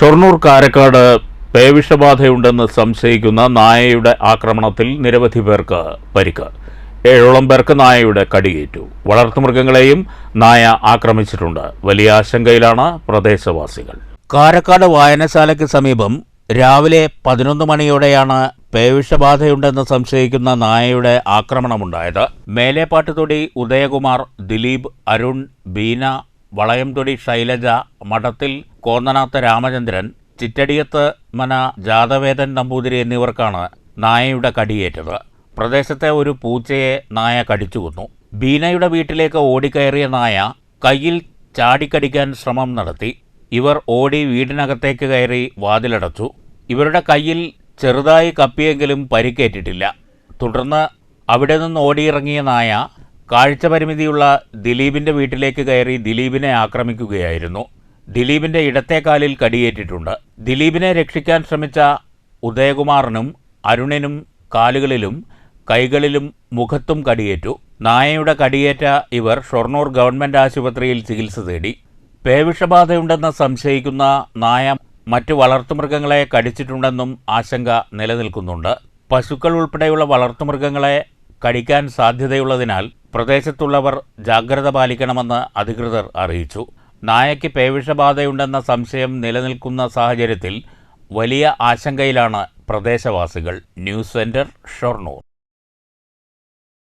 ഷൊർണൂർ കാരക്കാട് പേവിഷബാധയുണ്ടെന്ന് സംശയിക്കുന്ന നായയുടെ ആക്രമണത്തിൽ നിരവധി പേർക്ക് പരിക്ക്. ഏഴോളം പേർക്ക് നായയുടെ കടിയേറ്റു. വളർത്തുമൃഗങ്ങളെയും നായ ആക്രമിച്ചിട്ടുണ്ട്. വലിയ ആശങ്കയിലാണ് പ്രദേശവാസികൾ. കാരക്കാട് വായനശാലയ്ക്ക് സമീപം രാവിലെ പതിനൊന്ന് മണിയോടെയാണ് പേവിഷബാധയുണ്ടെന്ന് സംശയിക്കുന്ന നായയുടെ ആക്രമണമുണ്ടായത്. മേലേപ്പാട്ടുതൊടി ഉദയകുമാർ ദിലീപ് അരുൺ ബീന വളയംതൊടി ശൈലജ മഠത്തിൽ കോന്നനാഥ രാമചന്ദ്രൻ ചിറ്റടിയത്ത് മന ജാതവേദൻ നമ്പൂതിരി എന്നിവർക്കാണ് നായയുടെ കടിയേറ്റത്. പ്രദേശത്തെ ഒരു പൂച്ചയെ നായ കടിച്ചു കൊന്നു. ബീനയുടെ വീട്ടിലേക്ക് ഓടിക്കയറിയ നായ കയ്യിൽ ചാടിക്കടിക്കാൻ ശ്രമം നടത്തി. ഇവർ ഓടി വീടിനകത്തേക്ക് കയറി വാതിലടച്ചു. ഇവരുടെ കയ്യിൽ ചെറുതായി കപ്പിയെങ്കിലും പരിക്കേറ്റിട്ടില്ല. തുടർന്ന് അവിടെ നിന്ന് ഓടിയിറങ്ങിയ നായ കാഴ്ചപരിമിതിയുള്ള ദിലീപിന്റെ വീട്ടിലേക്ക് കയറി ദിലീപിനെ ആക്രമിക്കുകയായിരുന്നു. ദിലീപിന്റെ ഇടത്തെ കാലിൽ കടിയേറ്റിട്ടുണ്ട്. ദിലീപിനെ രക്ഷിക്കാൻ ശ്രമിച്ച ഉദയകുമാറിനും അരുണിനും കാലുകളിലും കൈകളിലും മുഖത്തും കടിയേറ്റു. നായയുടെ കടിയേറ്റ ഇവർ ഷൊർണൂർ ഗവൺമെന്റ് ആശുപത്രിയിൽ ചികിത്സ തേടി. പേവിഷബാധയുണ്ടെന്ന് സംശയിക്കുന്ന നായ മറ്റു വളർത്തുമൃഗങ്ങളെ കടിച്ചിട്ടുണ്ടെന്നും ആശങ്ക നിലനിൽക്കുന്നുണ്ട്. പശുക്കൾ ഉൾപ്പെടെയുള്ള വളർത്തുമൃഗങ്ങളെ കടിക്കാൻ സാധ്യതയുള്ളതിനാൽ പ്രദേശത്തുള്ളവർ ജാഗ്രത പാലിക്കണമെന്ന് അധികൃതർ അറിയിച്ചു. നായയ്ക്ക് പേവിഷബാധയുണ്ടെന്ന സംശയം നിലനിൽക്കുന്ന സാഹചര്യത്തിൽ വലിയ ആശങ്കയിലാണ് പ്രദേശവാസികൾ. News centre Shoranur.